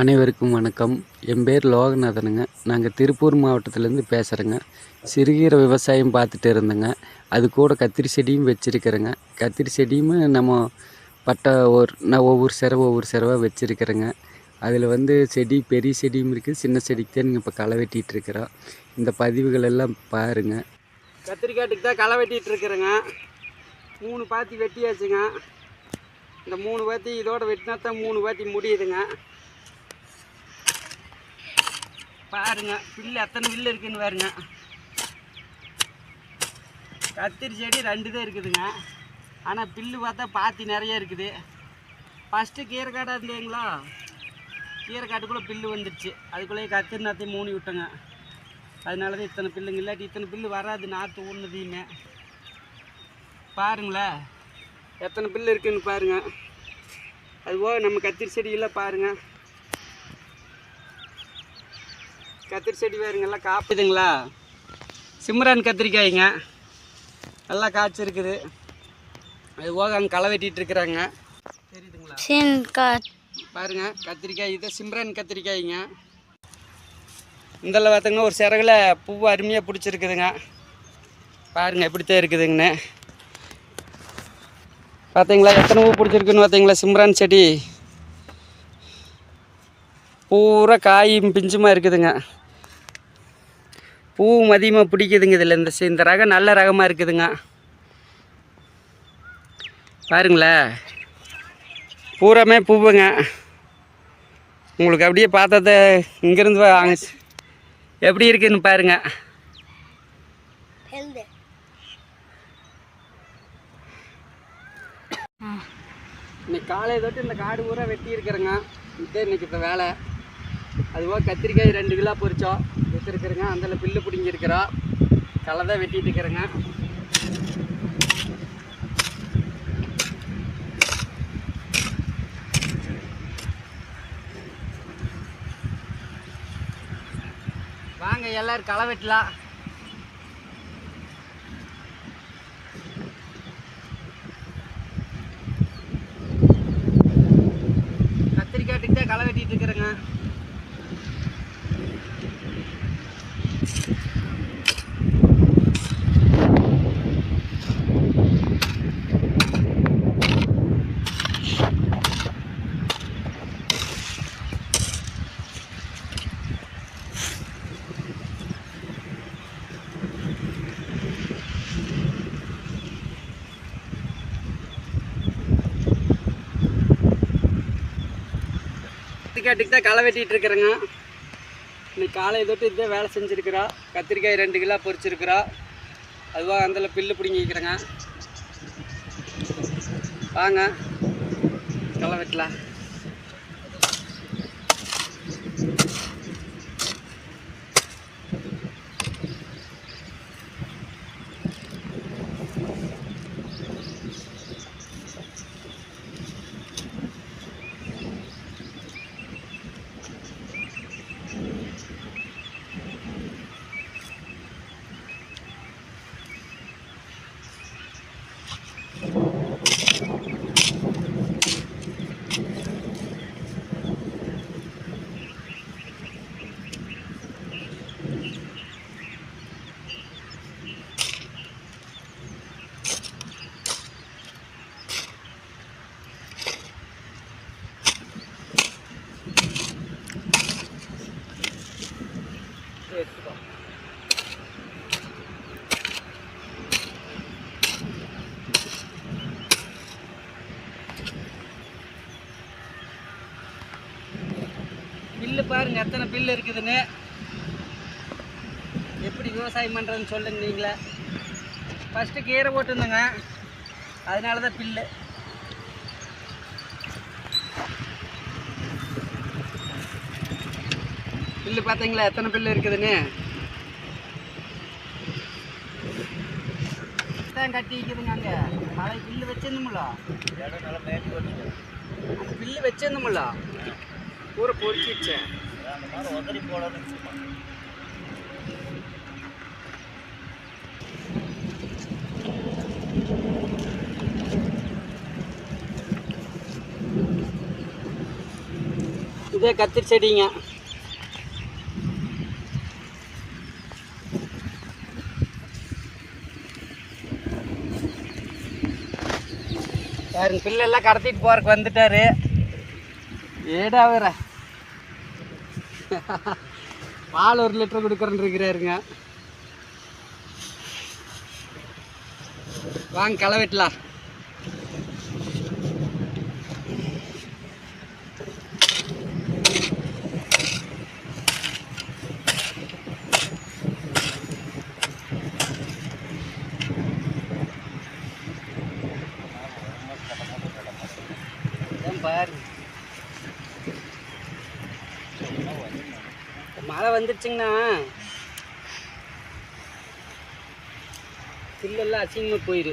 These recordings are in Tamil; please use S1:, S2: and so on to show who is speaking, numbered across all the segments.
S1: அனைவருக்கும் வணக்கம். என் பேர் லோகநாதனுங்க. நாங்கள் திருப்பூர் மாவட்டத்துலேருந்து பேசுகிறேங்க சிறுகீரை விவசாயம் பார்த்துட்டு இருந்தேங்க. அது கூட கத்திரி செடியும் வச்சுருக்கிறேங்க. கத்திரி செடியும் நம்ம பட்டை ஒரு நான் ஒவ்வொரு சிறவை ஒவ்வொரு செரவாக வச்சுருக்கிறேங்க. அதில் வந்து செடி பெரிய செடியும் இருக்குது சின்ன செடிக்கு தான் நீங்கள் இப்போ களை வெட்டிகிட்டு இருக்கிறோம். இந்த பதிவுகள் எல்லாம் பாருங்கள்
S2: கத்திரிக்காட்டுக்கு தான் களை வெட்டிகிட்டு இருக்கிறேங்க. மூணு பாத்தி வெட்டியாச்சுங்க. இந்த மூணு பாத்தி இதோட வெட்டினா தான் மூணு பாத்தி முடியுதுங்க. பாருங்க பில்லு எத்தனை பில்லு இருக்குன்னு பாருங்க. கத்திரி செடி ரெண்டு தான் இருக்குதுங்க. ஆனால் பில்லு பார்த்தா பாத்தி நிறைய இருக்குது. ஃபஸ்ட்டு கீரைக்காடாக இருந்தீங்களா? கீரைக்காட்டுக்குள்ளே பில்லு வந்துடுச்சு அதுக்குள்ளேயே கத்திரி நாத்தையும் மூணி விட்டேங்க. அதனால தான் இத்தனை பில்லுங்க. இல்லாட்டி இத்தனை பில்லு வராது நாற்று ஊர்னதையுமே பாருங்களேன் எத்தனை பில்லு இருக்குன்னு பாருங்க. அதுபோக நம்ம கத்திரி செடியெல்லாம் பாருங்கள் கத்திரி செடி பாருங்க எல்லாம் காப்புதுங்களா? சிம்ரான் கத்திரிக்காய்ங்க. எல்லாம் காய்ச்சிருக்குது. அது போக அங்கே களை வெட்டிட்டு இருக்கிறாங்க. தெரியுதுங்களா?
S3: சின்கா
S2: பாருங்க கத்திரிக்காய் இது சிம்ரன் கத்திரிக்காய்ங்க. இதில் பார்த்தீங்கன்னா ஒரு சிறகுல பூ அருமையாக பிடிச்சிருக்குதுங்க. பாருங்க எப்படித்தான் இருக்குதுங்கண்ணே பார்த்தீங்களா எத்தனை பூ பிடிச்சிருக்குன்னு பார்த்தீங்களா சிம்ரான் செடி? பூரா காயும் பிஞ்சுமா இருக்குதுங்க. பூ மதியமாக பிடிக்குதுங்க இதில் இந்த இந்த ரகம் நல்ல ரகமாக இருக்குதுங்க. பாருங்களேன் பூராமே பூவுங்க. உங்களுக்கு அப்படியே பார்த்தத இங்கேருந்து வாங்க எப்படி இருக்குன்னு பாருங்க. இன்னைக்கு காலையை தொட்டு இந்த காடு பூரா வெட்டி இருக்கிறேங்க இதே இன்னைக்கு இப்போ வேலை. அதுபோக கத்திரிக்காய் ரெண்டு கிலோ பொறிச்சோம் வச்சுருக்குறேங்க அதில் பில்லு பிடிங்கிருக்கிறோம் களை தான் வெட்டிகிட்டு இருக்கிறேங்க. வாங்க எல்லோரும் களை வெட்டலாம். கத்திரிக்காட்டுக்கு களை வெட்டிகிட்டு இருக்கிறேங்க. கத்திரிக்காட்டுக்கு தான் களை வெட்டிகிட்டு இருக்கிறேங்க. இன்னைக்கு காலையை தொட்டு இதே வேலை செஞ்சுருக்கிறா. கத்திரிக்காய் ரெண்டு கிலோ பொறிச்சிருக்குறா அதுவாக அதில் பில்லு பிடிங்கிக்கிறேங்க வாங்க. களை வெட்டலாம். எடுத்துக்கோ பில்லு பாருங்க எத்தனை பில்லு இருக்குதுன்னு. எப்படி விவசாயம் பண்ணுறதுன்னு சொல்லுங்க நீங்களே. ஃபஸ்ட்டு கீரை போட்டுருந்தேங்க. அதனால தான் பில்லு. பில்லு பார்த்தீங்களா? எத்தனை பில்லு இருக்குதுன்னு? தான் கட்டி வைக்குதுங்க அங்கே. மழை பில்லு வச்சிருந்தோம்ல? அந்த பில்லு வச்சிருந்தோம்ல? பூரா பொறிச்சிடுச்சு இதே கத்திரி செடிங்க. பாருங்க பில்லெல்லாம் கடத்திட்டு போறதுக்கு வந்துட்டாரு. ஏடா வேற. பால் ஒரு லிட்டர் கொடுக்குறேன்னு இருக்கிறாருங்க. வாங்க களை வெட்டலாம் பாருங்க பாரு. மழை வந்துடுச்சுங்கண்ணா புல்லெல்லாம் அசிங்கமாக போயிடு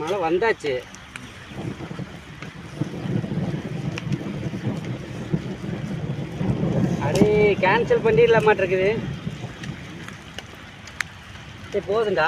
S2: மழை வந்தாச்சு. அடே கேன்சல் பண்ணிடலாமாட்டிருக்குது. சரி போதுண்டா